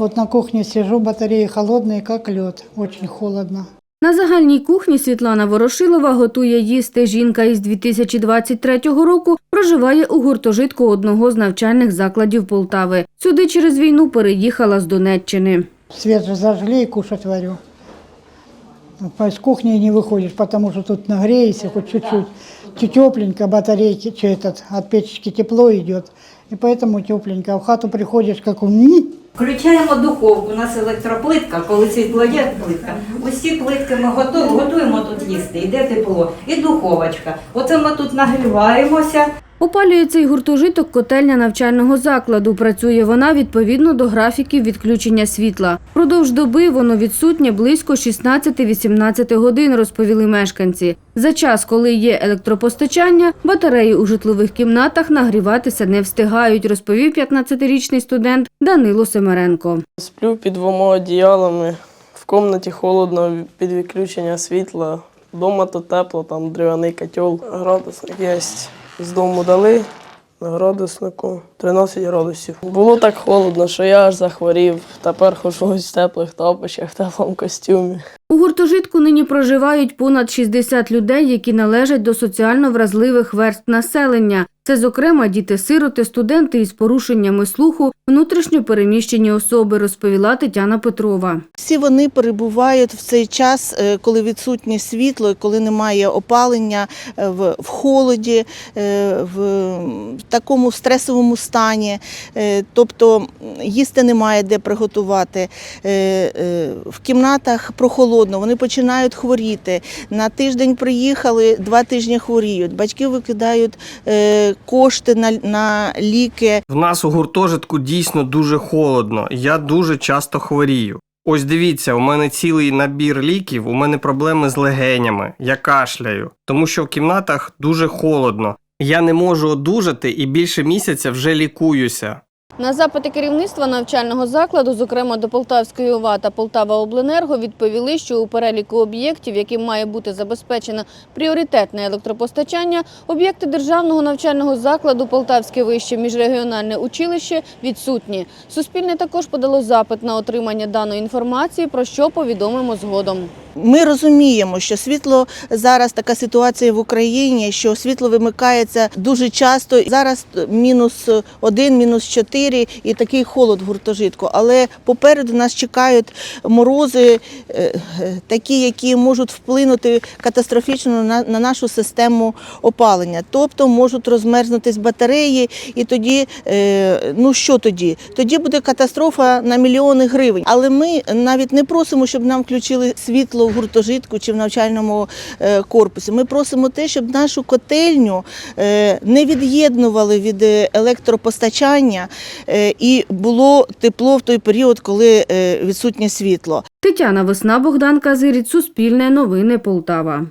Вот на кухне сижу, батареи холодные, как лед. Очень холодно. На загальній кухні Світлана Ворошилова готує їсти. Жінка із 2023 року проживає у гуртожитку одного з навчальних закладів Полтави. Сюди через війну переїхала з Донеччини. Свет же зажгли и кушать варю. По- С кухни не выходишь, потому что тут нагреешься хоть чуть-чуть. Чуть Тепленько, батарейки, че этот, от печки тепло идет. И поэтому тепленько. А в хату приходишь, как он, Включаємо духовку, у нас електроплитка, коли світло є плитка. Усі плитки ми готуємо, готуємо тут їсти, йде тепло. І духовочка. Оце ми тут нагріваємося. Опалює цей гуртожиток котельня навчального закладу. Працює вона відповідно до графіків відключення світла. Продовж доби воно відсутнє близько 16-18 годин, розповіли мешканці. За час, коли є електропостачання, батареї у житлових кімнатах нагріватися не встигають, розповів 15-річний студент Данило Семеренко. Сплю під двома одіялами. В кімнаті холодно під відключення світла. Дома то тепло, там дерев'яний котел. Градусник є. З дому дали на градуснику 13 градусів. Було так холодно, що я аж захворів. Тепер хожу в теплих тапочках, в теплому костюмі. У гуртожитку нині проживають понад 60 людей, які належать до соціально вразливих верств населення. Це, зокрема, діти-сироти, студенти із порушеннями слуху, внутрішньо переміщені особи, розповіла Тетяна Петрова. Всі вони перебувають в цей час, е, коли відсутнє світло, коли немає опалення, е, в, холоді, е, в такому стресовому стані. Тобто їсти немає де приготувати. В кімнатах прохолодно, вони починають хворіти. На тиждень приїхали, два тижні хворіють. Батьки викидають е, кошти на, на ліки. В нас у гуртожитку дійсно дуже холодно. Я дуже часто хворію. Ось дивіться, у мене цілий набір ліків, у мене проблеми з легенями, я кашляю, тому що в кімнатах дуже холодно. Я не можу одужати і більше місяця вже лікуюся. На запити керівництва навчального закладу, зокрема до Полтавської ОВА та Полтава Обленерго, відповіли, що у переліку об'єктів, яким має бути забезпечено пріоритетне електропостачання, об'єкти державного навчального закладу Полтавське вище міжрегіональне училище відсутні. Суспільне також подало запит на отримання даної інформації, про що повідомимо згодом. Ми розуміємо, що світло зараз така ситуація в Україні, що світло вимикається дуже часто. Зараз мінус один, мінус чотири і такий холод в гуртожитку. Але попереду нас чекають морози, е, е, такі, які можуть вплинути катастрофічно на, на нашу систему опалення. Тобто можуть розмерзнутись батареї, і тоді, е, ну що тоді? Тоді буде катастрофа на мільйони гривень. Але ми навіть не просимо, щоб нам включили світло в гуртожитку чи в навчальному е, корпусі. Ми просимо те, щоб нашу котельню е, не від'єднували від е, електропостачання і було тепло в той період, коли відсутнє світло. Тетяна Весна, Богдан Казиріць, Суспільне новини Полтава.